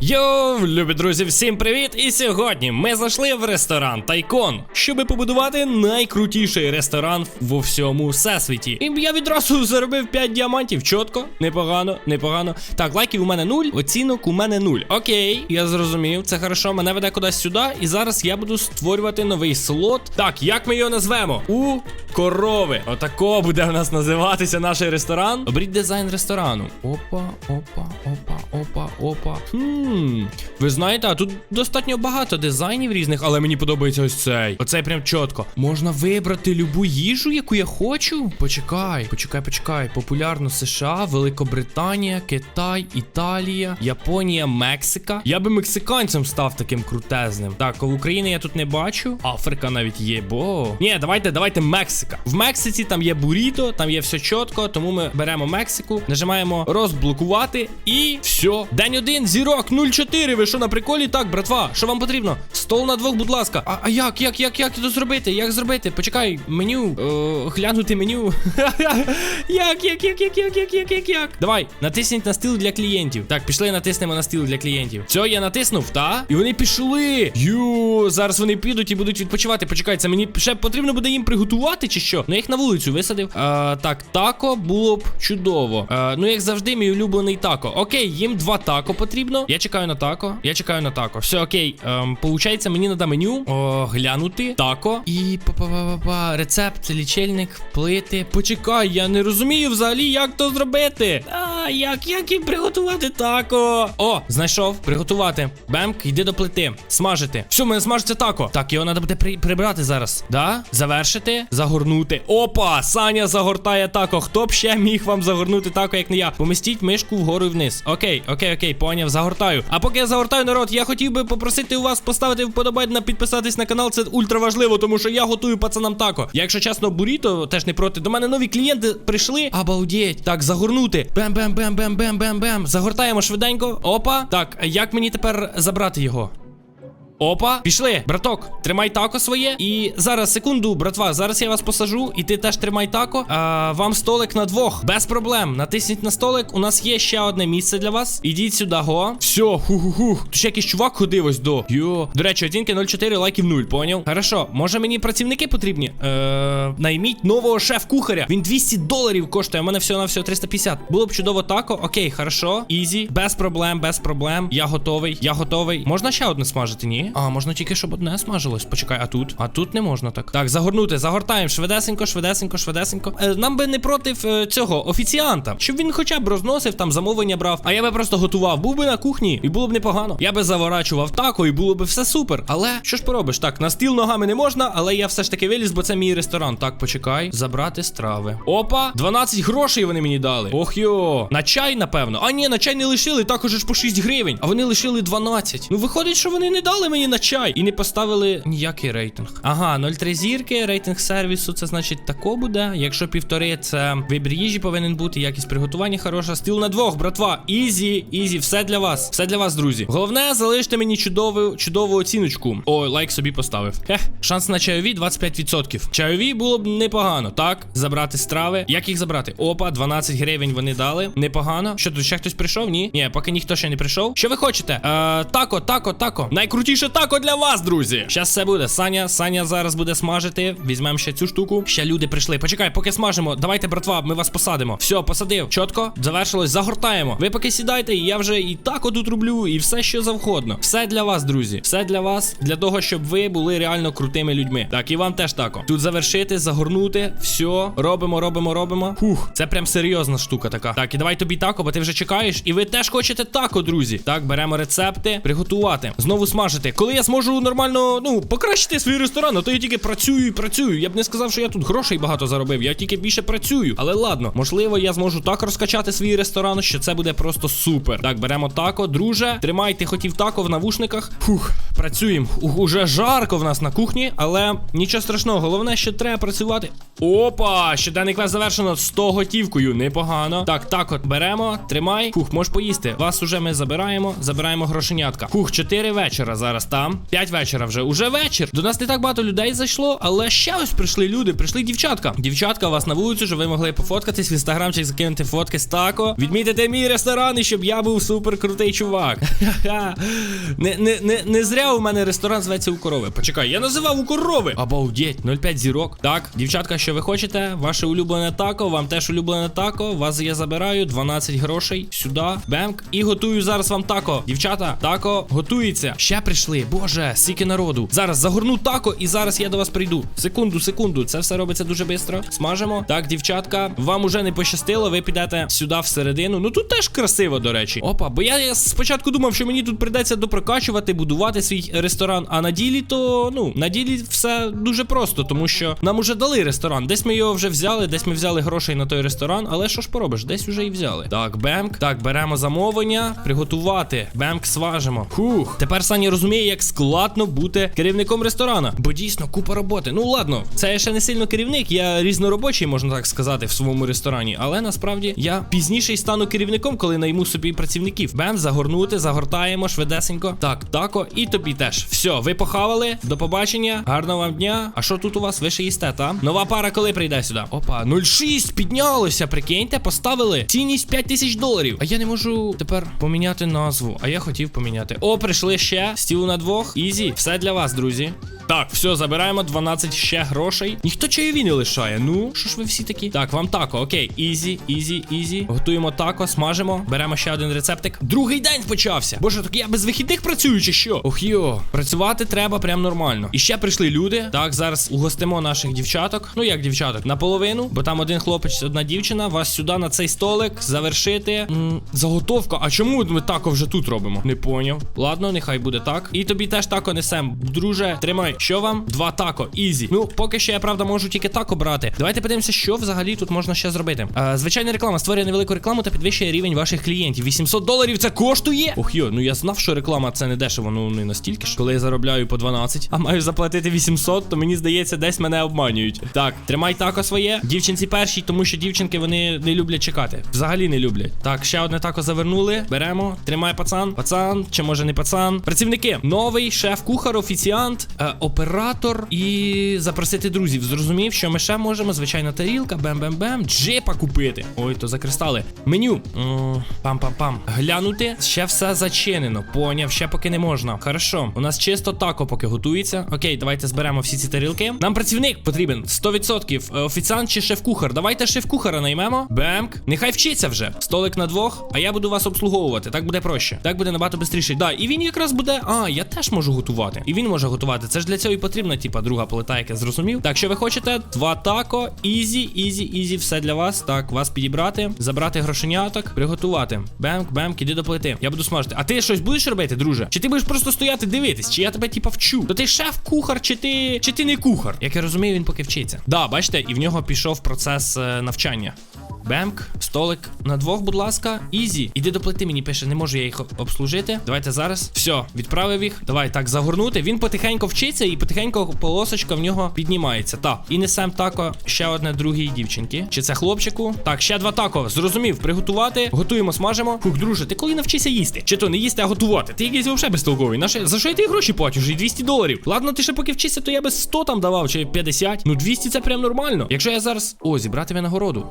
Йоу, любі друзі, всім привіт! І сьогодні ми зайшли в ресторан Тайкон, щоб побудувати найкрутіший ресторан во всьому всесвіті. І я відразу заробив 5 діамантів. Чітко, непогано, непогано. Так, лайків у мене нуль, оцінок у мене нуль. Окей, я зрозумів, це хорошо. Мене веде кудись сюди, і зараз я буду створювати новий слот. Так, як ми його назвемо? У корови. Отако буде у нас називатися наш ресторан. Обріть дизайн ресторану. Опа, опа, опа, опа, опа. Хм. Ви знаєте, а тут достатньо багато дизайнів різних, але мені подобається ось цей. Оцей прям чітко. Можна вибрати любу їжу, яку я хочу. Почекай, почекай, почекай. Популярно США, Великобританія, Китай, Італія, Японія, Мексика. Я би мексиканцем став таким крутезним. Так, Україні я тут не бачу. Африка навіть є, бо. Ні, давайте, давайте Мексика. В Мексиці там є буріто, там є все чітко, тому ми беремо Мексику, нажимаємо розблокувати і все. День один, зірок 04. Ви що на приколі? Так, братва, що вам потрібно? Стол на двох, будь ласка. А, а як, як, як, як це зробити? Як зробити? Почекай, меню. Е, глянути меню. як, як, як, як, як, як, як, як, як? Давай, натисніть на стіл для клієнтів. Так, пішли, натиснемо на стіл для клієнтів. Все, я натиснув, та? І вони пішли. Ю, зараз вони підуть і будуть відпочивати. Почекай, це мені ще потрібно буде їм приготувати чи що? Ну я їх на вулицю висадив. А, так, тако було б чудово. А, ну, як завжди, мій улюблений тако. Окей, їм два тако потрібно. Я чекаю на тако. Я чекаю на тако. Все, окей. Ем, получається, мені треба меню. О, глянути. Тако. І па-па-па-па. Рецепт, лічильник, плити. Почекай, я не розумію взагалі, як то зробити. А, як, як їм приготувати тако? О, знайшов. Приготувати. Бемк, йди до плити. Смажити. Все, мене смажиться тако. Так, його треба буде при- прибрати зараз. Да? Завершити, загорнути. Опа! Саня загортає тако. Хто б ще міг вам загорнути тако, як не я? Помістіть мишку вгору і вниз. Окей, окей, окей, поняв, загортаю. А поки я загортаю народ, я хотів би попросити у вас поставити вподобання, підписатись на канал. Це ультра важливо, тому що я готую пацанам тако. Якщо чесно, буріто теж не проти. До мене нові клієнти прийшли. Обалдеть. Так, загорнути. бем бем бем бем бем бем бем Загортаємо швиденько. Опа. Так, як мені тепер забрати його? Опа, пішли, браток, тримай тако своє. І зараз, секунду, братва, зараз я вас посажу, і ти теж тримай тако. А, вам столик на двох. Без проблем. Натисніть на столик. У нас є ще одне місце для вас. Ідіть сюди, го. Все, ху-ху-ху. Тут ще якийсь чувак ходив ось до. Йо. До речі, оцінки 0,4, лайків 0, поняв? Хорошо, може мені працівники потрібні? Е, найміть нового шеф-кухаря. Він 200 доларів коштує, в мене всього на всього 350. Було б чудово тако. Окей, хорошо. Ізі. Без проблем, без проблем. Я готовий. Я готовий. Можна ще одне смажити, ні? А, можна тільки, щоб одне смажилось. Почекай, а тут? А тут не можна так. Так, загорнути, загортаємо швидесенько, швидесенько, швидесенько. Е, нам би не проти е, цього офіціанта, щоб він хоча б розносив там замовлення брав. А я би просто готував. Був би на кухні, і було б непогано. Я би заворачував тако, і було б все супер. Але що ж поробиш? Так, на стіл ногами не можна, але я все ж таки виліз, бо це мій ресторан. Так, почекай, забрати страви. Опа, 12 грошей вони мені дали. Ох йо. На чай, напевно. А ні, на чай не лишили, також ж по 6 гривень. А вони лишили 12. Ну виходить, що вони не дали мені на чай і не поставили ніякий рейтинг. Ага, 0,3 зірки, рейтинг сервісу, це значить тако буде. Якщо півтори, це вибір їжі повинен бути, якість приготування хороша. Стіл на двох, братва. Ізі, ізі, все для вас. Все для вас, друзі. Головне, залиште мені чудову, чудову оціночку. Ой, лайк собі поставив. Ех, шанс на чайові 25%. Чайові було б непогано. Так, забрати страви. Як їх забрати? Опа, 12 гривень вони дали. Непогано. Що тут ще хтось прийшов? Ні? Ні, поки ніхто ще не прийшов. Що ви хочете? Е, тако, тако, тако. Найкрутіше тако для вас, друзі. Щас все буде. Саня, Саня зараз буде смажити. Візьмемо ще цю штуку. Ще люди прийшли. Почекай, поки смажимо. Давайте, братва, ми вас посадимо. Все, посадив. Чітко, завершилось, загортаємо. Ви поки сідайте, і я вже і тако тут роблю, і все, що завгодно. Все для вас, друзі. Все для вас, для того, щоб ви були реально крутими людьми. Так, і вам теж тако. Тут завершити, загорнути. Все, робимо, робимо, робимо. Фух, це прям серйозна штука така. Так, і давай тобі тако, бо ти вже чекаєш. І ви теж хочете тако, друзі. Так, беремо рецепти, приготувати. Знову смажити. Коли я зможу нормально, ну, покращити свій ресторан, то я тільки працюю і працюю. Я б не сказав, що я тут грошей багато заробив. Я тільки більше працюю. Але ладно, можливо, я зможу так розкачати свій ресторан, що це буде просто супер. Так, беремо тако, друже. Тримай, ти хотів тако в навушниках. Фух, працюємо. Уже жарко в нас на кухні, але нічого страшного. Головне, що треба працювати. Опа! Щоденний квест завершено 100 готівкою. Непогано. Так, так от беремо, тримай. Фух, можеш поїсти. Вас уже ми забираємо. Забираємо грошенятка. Фух, 4 вечора зараз там. 5 вечора вже. Уже вечір. До нас не так багато людей зайшло, але ще ось прийшли люди. Прийшли дівчатка. Дівчатка, вас на вулицю, щоб ви могли пофоткатись в інстаграмчик, закинути фотки з тако. Відмітити мій ресторан і щоб я був супер крутий чувак. Не, не, не, не зря у мене ресторан зветься у корови. Почекай, я називав у корови. Обалдеть, 0,5 зірок. Так, дівчатка, що ви хочете? Ваше улюблене тако, вам теж улюблене тако. Вас я забираю 12 грошей сюди. Бемк. І готую зараз вам тако. Дівчата, тако готується. Ще прийшли. Боже, скільки народу. Зараз загорну тако і зараз я до вас прийду. Секунду, секунду. Це все робиться дуже швидко. Смажемо. Так, дівчатка, вам уже не пощастило. Ви підете сюди всередину. Ну тут теж красиво, до речі. Опа, бо я, спочатку думав, що мені тут прийдеться допрокачувати, будувати свій ресторан. А на ділі то, ну, на ділі все дуже просто, тому що нам уже дали ресторан. Десь ми його вже взяли, десь ми взяли грошей на той ресторан, але що ж поробиш, десь уже і взяли. Так, бемк. Так, беремо замовлення, приготувати. Бемк сважимо. Хух. Тепер Саня розуміє, як складно бути керівником ресторана. Бо дійсно купа роботи. Ну ладно, це я ще не сильно керівник, я різноробочий, можна так сказати, в своєму ресторані. Але насправді я пізніше й стану керівником, коли найму собі працівників. Бем, загорнути, загортаємо швидесенько. Так, тако, і тобі теж. Все, ви похавали. До побачення. Гарного вам дня. А що тут у вас? Ви ще їсте, та? Нова пара коли прийде сюди? Опа, 0,6 піднялося. Прикиньте, поставили. Цінність 5 тисяч доларів. А я не можу тепер поміняти назву. А я хотів поміняти. О, прийшли ще. Стіл на двох. Ізі. Все для вас, друзі. Так, все, забираємо 12 ще грошей. Ніхто чайові не лишає. Ну, що ж ви всі такі? Так, вам тако, окей. Ізі, ізі, ізі. Готуємо тако, смажимо. Беремо ще один рецептик. Другий день почався. Боже, так я без вихідних працюю чи що? Ох йо, працювати треба прям нормально. І ще прийшли люди. Так, зараз угостимо наших дівчаток. Ну як дівчаток? Наполовину, бо там один хлопець, одна дівчина. Вас сюди на цей столик завершити. М, заготовка. А чому ми тако вже тут робимо? Не поняв. Ладно, нехай буде так. І тобі теж тако несем. Друже, тримай. Що вам? Два тако, ізі. Ну, поки що я правда можу тільки тако брати. Давайте подивимося, що взагалі тут можна ще зробити. Е, звичайна реклама створює невелику рекламу та підвищує рівень ваших клієнтів. 800 доларів це коштує. Ох йо, ну я знав, що реклама це не дешево, ну не настільки ж. Коли я заробляю по 12, а маю заплатити 800, то мені здається, десь мене обманюють. Так, тримай тако своє. Дівчинці першій, тому що дівчинки вони не люблять чекати. Взагалі не люблять. Так, ще одне тако завернули. Беремо. Тримай пацан. Пацан, чи може не пацан. Працівники. Новий шеф-кухар, офіціант, е, оператор і запросити друзів. Зрозумів, що ми ще можемо. Звичайна тарілка, бем-бем-бем, джипа купити. Ой, то закристали. Меню. Пам-пам-пам. Глянути. Ще все зачинено. Поняв, ще поки не можна. Хорошо. У нас чисто тако поки готується. Окей, давайте зберемо всі ці тарілки. Нам працівник потрібен 100%. Е, Офіціант чи шеф-кухар. Давайте шеф-кухара наймемо. Бемк. Нехай вчиться вже. Столик на двох, а я буду вас обслуговувати. Так буде проще. Так буде набагато швидше. Да, і він якраз буде. А, я теж можу готувати. І він може готувати. Це ж для цього і потрібна, типа, друга плита, яка зрозумів. Так, що ви хочете? Два тако. Ізі, ізі, ізі, все для вас. Так, вас підібрати, забрати грошеняток, приготувати. Бемк, бемк, іди до плити. Я буду смажити. А ти щось будеш робити, друже? Чи ти будеш просто стояти дивитись? Чи я тебе типа вчу? То ти шеф-кухар, чи ти. чи ти не кухар? Як я розумію, він поки вчиться. Да, бачите, і в нього пішов процес е, навчання. Бемк, столик на двох, будь ласка. Ізі. Іди до плити, мені пише, не можу я їх обслужити. Давайте зараз. Все, відправив їх. Давай так загорнути. Він потихеньку вчиться і потихеньку полосочка в нього піднімається. Так. І несем тако ще одне другій дівчинки. Чи це хлопчику? Так, ще два тако. Зрозумів, приготувати. Готуємо, смажимо. Фух, друже, ти коли навчишся їсти? Чи то не їсти, а готувати? Ти якийсь взагалі безтолковий. Наше... За що я тобі гроші платю? Й 200 доларів. Ладно, ти ще поки вчишся, то я би 100 там давав, чи 50. Ну 200 це прям нормально. Якщо я зараз. О, зібрати винагороду.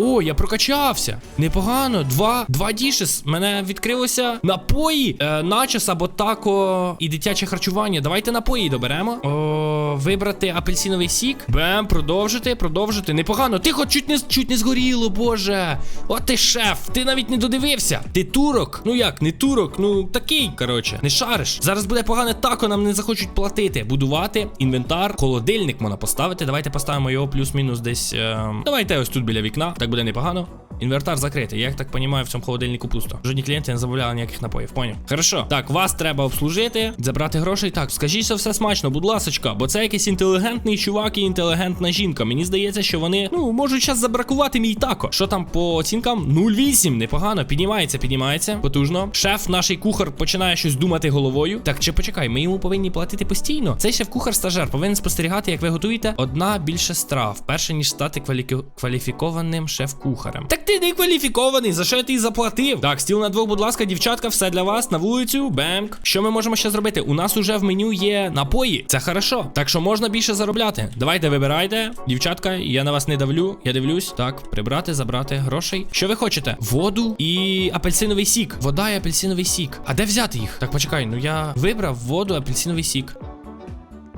О, я прокачався. Непогано. Два два дішес. Мене відкрилося напої, е, начос або тако і дитяче харчування. Давайте напої доберемо. О, вибрати апельсиновий сік. Бем, продовжити, продовжити. Непогано. Тихо, чуть не чуть не згоріло, боже. О, ти шеф, ти навіть не додивився. Ти турок? Ну як, не турок, ну такий, коротше, не шариш. Зараз буде погане тако, нам не захочуть платити. Будувати, інвентар, холодильник можна поставити. Давайте поставимо його плюс-мінус десь. Е... Давайте ось тут біля вікна. Так буде непогано. Інвертар закритий. Я так розумію, в цьому холодильнику пусто. Жодні клієнти не замовляли ніяких напоїв. Поняв. Хорошо. Так, вас треба обслужити, забрати грошей. Так, скажіть, що все смачно, будь ласочка, бо це якийсь інтелігентний чувак і інтелігентна жінка. Мені здається, що вони ну можуть зараз забракувати мій тако. Що там по оцінкам? 0,8. Непогано. Піднімається, піднімається. Потужно. Шеф, наш кухар, починає щось думати головою. Так, чи почекай, ми йому повинні платити постійно. Цей шеф-кухар стажер повинен спостерігати, як ви готуєте одна більше страв, перше ніж стати кваліки... кваліфікованим шеф-кухарем. Так ти не кваліфікований, за що я тобі заплатив? Так, стіл на двох, будь ласка, дівчатка, все для вас на вулицю. Бемк. Що ми можемо ще зробити? У нас уже в меню є напої. Це хорошо. Так що можна більше заробляти. Давайте вибирайте, дівчатка, я на вас не давлю. Я дивлюсь. Так, прибрати, забрати грошей. Що ви хочете? Воду і апельсиновий сік. Вода і апельсиновий сік. А де взяти їх? Так, почекай, ну я вибрав воду, апельсиновий сік.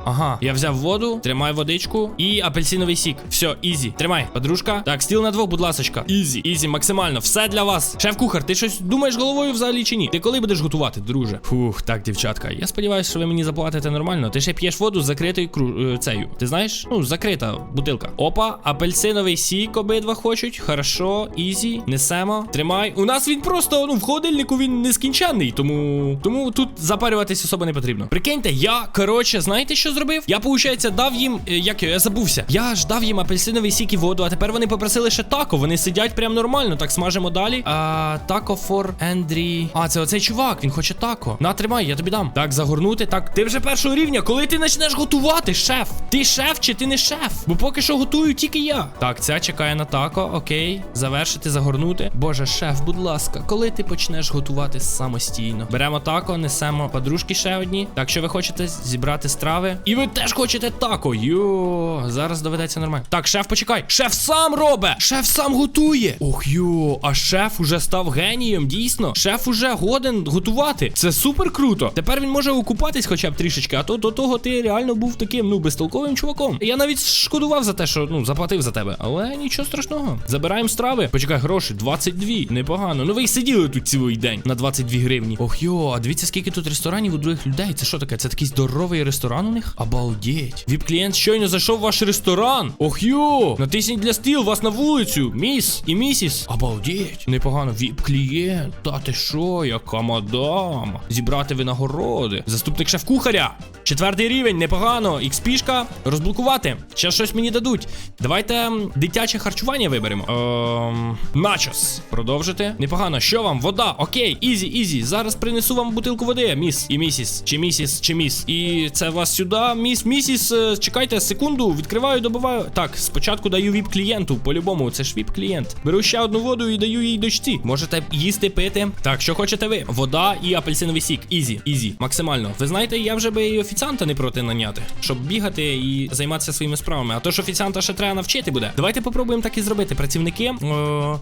Ага, я взяв воду, тримай водичку і апельсиновий сік. Все, ізі. Тримай, подружка. Так, стіл на двох, будь ласочка. Ізі, ізі, максимально. Все для вас. Шеф-кухар, ти щось думаєш головою взагалі чи ні? Ти коли будеш готувати, друже? Фух, так, дівчатка. Я сподіваюся, що ви мені заплатите нормально. Ти ще п'єш воду з закритою кру... е, цею. Ти знаєш? Ну, закрита бутилка. Опа, апельсиновий сік обидва хочуть. Хорошо, ізі, несемо. Тримай. У нас він просто, ну, в холодильнику він нескінченний, тому. Тому тут запарюватись особо не потрібно. Прикиньте, я, коротше, знаєте, що зробив? Я, виходить, дав їм. е, Як я забувся. Я ж дав їм апельсиновий сік і воду, а тепер вони попросили ще тако. Вони сидять прям нормально. Так, смажимо далі. А, тако фор Ендрі. А, це оцей чувак, він хоче тако. На, тримай, я тобі дам. Так, загорнути. Так, ти вже першого рівня. Коли ти почнеш готувати, шеф? Ти шеф чи ти не шеф? Бо поки що готую тільки я. Так, ця чекає на тако. Окей. Завершити, загорнути. Боже, шеф, будь ласка, коли ти почнеш готувати самостійно? Беремо тако, несемо подружки ще одні. Так, що ви хочете зібрати страви? І ви теж хочете тако. Йо, зараз доведеться нормально. Так, шеф, почекай. Шеф сам робить. Шеф сам готує. Ох йо, а шеф уже став генієм, дійсно. Шеф уже годен готувати. Це супер круто. Тепер він може окупатись хоча б трішечки, а то до того ти реально був таким, ну, безтолковим чуваком. Я навіть шкодував за те, що ну заплатив за тебе. Але нічого страшного. Забираємо страви. Почекай, гроші, 22. Непогано. Ну ви й сиділи тут цілий день на 22 гривні. Ох йо, а дивіться, скільки тут ресторанів у других людей. Це що таке? Це такий здоровий ресторан у них? Обалдеть. Віп-клієнт щойно зайшов в ваш ресторан. Ох йо! Натисніть для стіл, вас на вулицю. Міс і місіс. Обалдеть. Непогано. Віп-клієнт. Та ти що, яка мадам? Зібрати винагороди. Заступник шеф-кухаря. Четвертий рівень, непогано. Ікспішка. Розблокувати. Ще щось мені дадуть. Давайте дитяче харчування виберемо. Ем, начос. Продовжити. Непогано. Що вам? Вода. Окей, ізі, ізі. Зараз принесу вам бутилку води, міс і місіс. Чи місіс, чи міс. І це вас сюди, міс, місіс. е, Чекайте секунду. Відкриваю, добиваю. Так, спочатку даю віп клієнту. По-любому, це ж віп клієнт. Беру ще одну воду і даю їй дочці. Можете їсти, пити. Так, що хочете ви? Вода і апельсиновий сік. Ізі, ізі, максимально. Ви знаєте, я вже би і офіціанта не проти наняти, щоб бігати і займатися своїми справами. А то ж офіціанта ще треба навчити буде. Давайте попробуємо так і зробити. Працівники, е,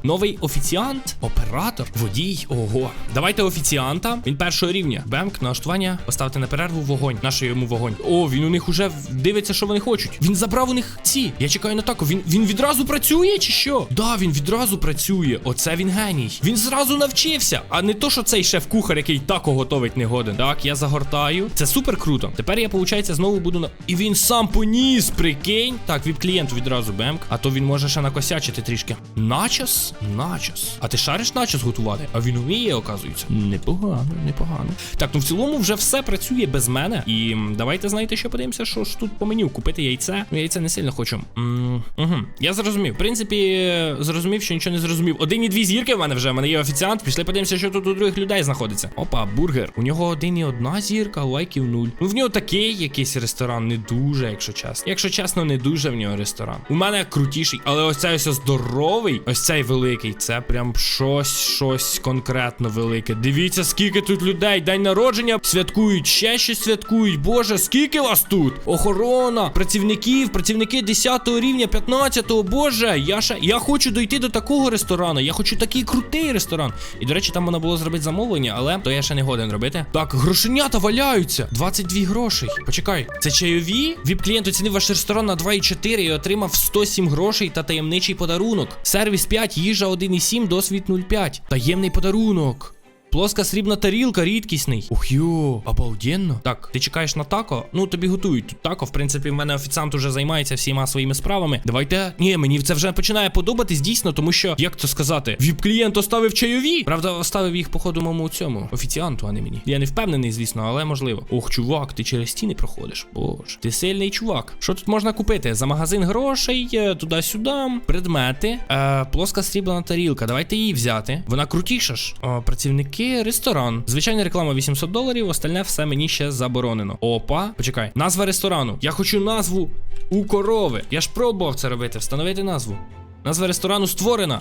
новий офіціант, оператор, водій. Ого. Давайте офіціанта. Він першого рівня. Бемк, налаштування, поставити на перерву вогонь. Наш йому вогонь. О, він у них уже дивиться, що вони хочуть. Він забрав у них ці. Я чекаю на тако. Він він відразу працює чи що? Да, він відразу працює. Оце він геній. Він зразу навчився. А не то, що цей шеф-кухар, який тако готовить, не годен. Так, я загортаю. Це супер круто. Тепер я, виходить, знову буду на. І він сам поніс, прикинь. Так, від клієнту відразу бемк. А то він може ще накосячити трішки. Начос? Начос. А ти шариш начос готувати? А він вміє, оказується. Непогано, непогано. Так, ну в цілому вже все працює без мене. І давайте знаєте, що подивимося, що ж тут по меню. Купити яйце. Ну, яйце не сильно хочу. М, угу. Я зрозумів. В принципі, зрозумів, що нічого не зрозумів. Один і дві зірки в мене вже. В мене є офіціант. Пішли подивимося, що тут у других людей знаходиться. Опа, бургер. У нього один і одна зірка, лайків нуль. Ну в нього такий якийсь ресторан, не дуже, якщо чесно. Якщо чесно, не дуже в нього ресторан. У мене крутіший, але ось цей ось здоровий, ось цей великий. Це прям щось, щось конкретно велике. Дивіться, скільки тут людей. День народження святкують, ще щось святкують. Боже, скільки вас тут? Охорона, працівників, працівники 10 рівня, 15, боже. Я ще я хочу дойти до такого ресторану. Я хочу такий крутий ресторан. І до речі, там можна було зробити замовлення, але то я ще не годен робити. Так, грошенята валяються. 22 грошей. Почекай, це чайові? Віп клієнт оцінив ваш ресторан на 2,4 і отримав 107 грошей та таємничий подарунок. Сервіс 5, їжа 1,7, досвід 0,5. Таємний подарунок. Плоска срібна тарілка, рідкісний. Ух йо, обалденно. Так, ти чекаєш на тако? Ну тобі готують тут тако. В принципі, в мене офіціант уже займається всіма своїми справами. Давайте. Ні, мені це вже починає подобатись дійсно, тому що, як то сказати, віп-клієнт оставив чайові. Правда, оставив їх, походу, моєму цьому офіціанту, а не мені. Я не впевнений, звісно, але можливо. Ох, чувак, ти через стіни проходиш. Боже, ти сильний чувак. Що тут можна купити? За магазин грошей, е, туди-сюди. Предмети. Е, плоска срібна тарілка. Давайте її взяти. Вона крутіша ж. О, працівники, ресторан. Звичайна реклама 800 доларів, остальне все мені ще заборонено. Опа, почекай. Назва ресторану. Я хочу назву у корови. Я ж пробував це робити. Встановити назву. Назва ресторану створена.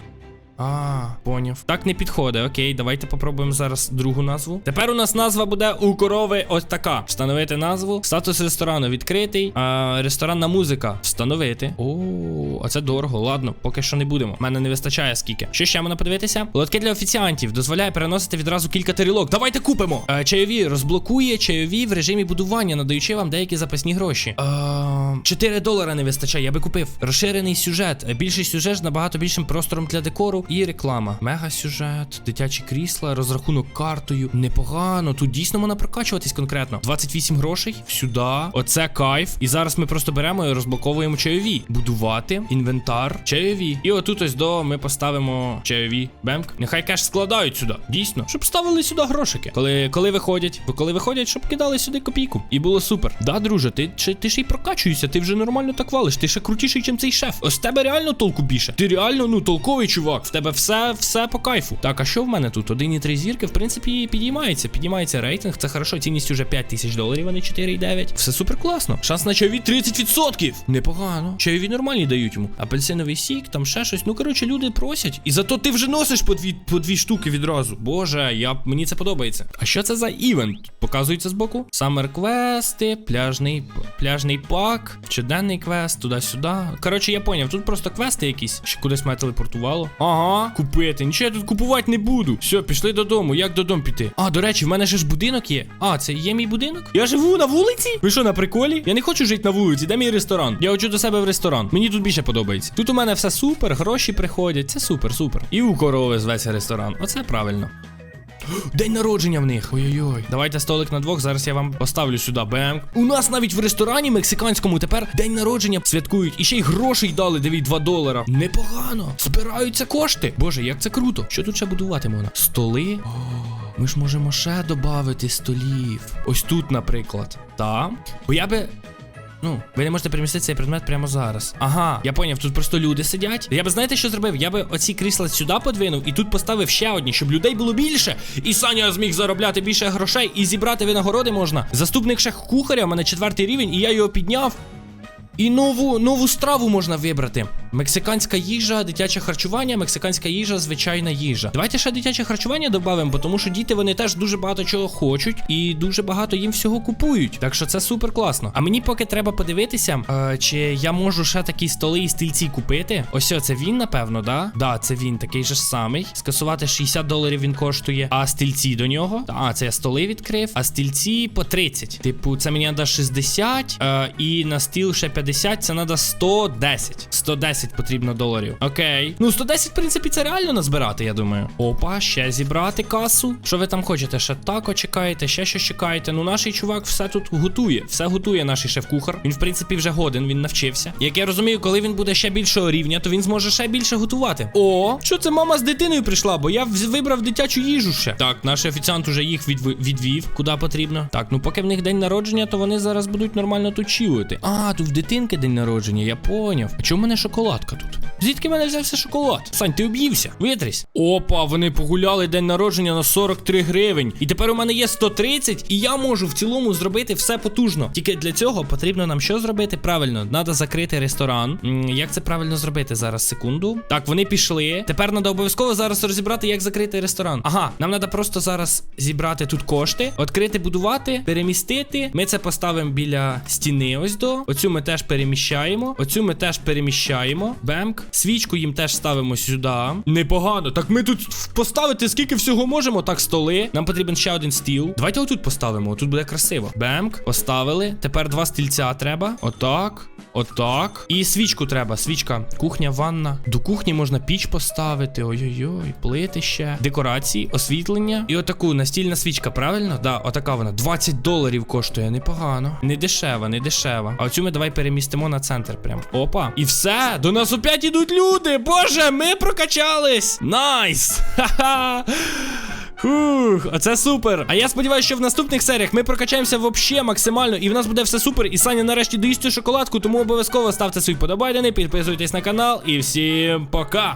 А, поняв. Так не підходить. Окей, давайте попробуємо зараз другу назву. Тепер у нас назва буде у корови ось така. Встановити назву. Статус ресторану відкритий. А, ресторанна музика. Встановити. О, а це дорого. Ладно, поки що не будемо. У мене не вистачає скільки. Що ще можна подивитися? Лотки для офіціантів дозволяє переносити відразу кілька тарілок. Давайте купимо. Е, чайові розблокує чайові в режимі будування, надаючи вам деякі запасні гроші. Е, 4 долара не вистачає, я би купив. Розширений сюжет. Більший сюжет з набагато більшим простором для декору і реклама. Мега сюжет, дитячі крісла, розрахунок картою. Непогано. Тут дійсно можна прокачуватись конкретно. 28 грошей. Сюди. Оце кайф. І зараз ми просто беремо і розблоковуємо чайові. Будувати, інвентар, чайові. І отут ось до ми поставимо чайові. Бемк. Нехай кеш складають сюди. Дійсно. Щоб ставили сюди грошики. Коли, коли виходять, бо коли виходять, щоб кидали сюди копійку. І було супер. Да, друже, ти, чи, ти ще й прокачуєшся, ти вже нормально так валиш. Ти ще крутіший, ніж цей шеф. Ось тебе реально толку більше. Ти реально, ну, толковий чувак. Тебе все, все по кайфу. Так, а що в мене тут? 1,3 зірки, в принципі, підіймається. Підіймається рейтинг. Це хорошо. Цінність уже 5 тисяч доларів, а не 4,9. Все супер класно. Шанс на чайові 30%. Непогано. Чайові нормальні дають йому. Апельсиновий сік, там ще щось. Ну, коротше, люди просять. І зато ти вже носиш по дві, по дві штуки відразу. Боже, я, мені це подобається. А що це за івент? Показується збоку. Самер квести, пляжний, пляжний пак, щоденний квест, туди-сюди. Коротше, я поняв, тут просто квести якісь, що кудись мене телепортувало. Ага, купити. Нічого я тут купувати не буду. Все, пішли додому. Як додому піти? А, до речі, в мене ще ж будинок є. А, це є мій будинок? Я живу на вулиці? Ви що, на приколі? Я не хочу жити на вулиці. Де мій ресторан? Я хочу до себе в ресторан. Мені тут більше подобається. Тут у мене все супер, гроші приходять. Це супер, супер. І у корови зветься ресторан. Оце правильно. День народження в них. Ой-ой-ой. Давайте столик на двох. Зараз я вам поставлю сюди. Бем. У нас навіть в ресторані мексиканському тепер день народження святкують. І ще й грошей дали, дивіть, 2 долара. Непогано. Збираються кошти. Боже, як це круто. Що тут ще будувати можна? Столи. О, ми ж можемо ще додати столів. Ось тут, наприклад. Так. Бо я би. Ну, ви не можете перемістити цей предмет прямо зараз. Ага, я поняв, тут просто люди сидять. Я би знаєте, що зробив? Я би оці крісла сюди подвинув і тут поставив ще одні, щоб людей було більше. І Саня зміг заробляти більше грошей і зібрати винагороди можна. Заступник шах кухаря, у мене четвертий рівень, і я його підняв. І нову нову страву можна вибрати. Мексиканська їжа, дитяче харчування, мексиканська їжа, звичайна їжа. Давайте ще дитяче харчування додамо, тому що діти вони теж дуже багато чого хочуть і дуже багато їм всього купують. Так що це супер класно. А мені поки треба подивитися, е, чи я можу ще такі столи і стільці купити. Ось це він, напевно, да? Да, це він такий же самий. Скасувати 60 доларів він коштує. А стільці до нього. А, це я столи відкрив. А стільці по 30. Типу, це мені треба 60, е, і на стіл ще 50, це треба 110. 110 потрібно доларів. Окей. Ну, 110, в принципі, це реально назбирати, я думаю. Опа, ще зібрати касу. Що ви там хочете? Ще тако чекаєте, ще щось чекаєте. Ну, наш чувак все тут готує. Все готує наш шеф-кухар. Він, в принципі, вже годен, він навчився. Як я розумію, коли він буде ще більшого рівня, то він зможе ще більше готувати. О, що це мама з дитиною прийшла? Бо я вибрав дитячу їжу ще. Так, наш офіціант уже їх відв- відвів, куди потрібно. Так, ну поки в них день народження, то вони зараз будуть нормально тут чилити. А, тут в дитинки день народження, я поняв. А чому в мене шоколадка тут? Звідки в мене взявся шоколад? Сань, ти об'ївся? Витрись. Опа, вони погуляли день народження на 43 гривень. І тепер у мене є 130, і я можу в цілому зробити все потужно. Тільки для цього потрібно нам що зробити? Правильно, треба закрити ресторан. Як це правильно зробити? Зараз секунду. Так, вони пішли. Тепер треба обов'язково зараз розібрати, як закрити ресторан. Ага, нам треба просто зараз зібрати тут кошти, відкрити, будувати, перемістити. Ми це поставимо біля стіни. Ось до. Оцю ми теж переміщаємо. Оцю ми теж переміщаємо. Бемк. Свічку їм теж ставимо сюди. Непогано. Так ми тут поставити скільки всього можемо. Так, столи. Нам потрібен ще один стіл. Давайте отут поставимо. Тут буде красиво. Бемк. Поставили. Тепер два стільця треба. Отак. Отак. І свічку треба. Свічка. Кухня, ванна. До кухні можна піч поставити. Ой-ой-ой. Плити ще. Декорації, освітлення. І отаку настільна свічка, правильно? Да, отака вона. 20 доларів коштує. Непогано. Не дешева, не дешева. А оцю ми давай перемістимо на центр. Прям. Опа. І все. До нас опять ідуть люди. Боже, ми прокачались. Найс. Ха-ха. Фух, оце супер. А я сподіваюся, що в наступних серіях ми прокачаємося вообще максимально, і в нас буде все супер. І Саня нарешті доїсть цю шоколадку, тому обов'язково ставте свій подобайдений, підписуйтесь на канал і всім пока.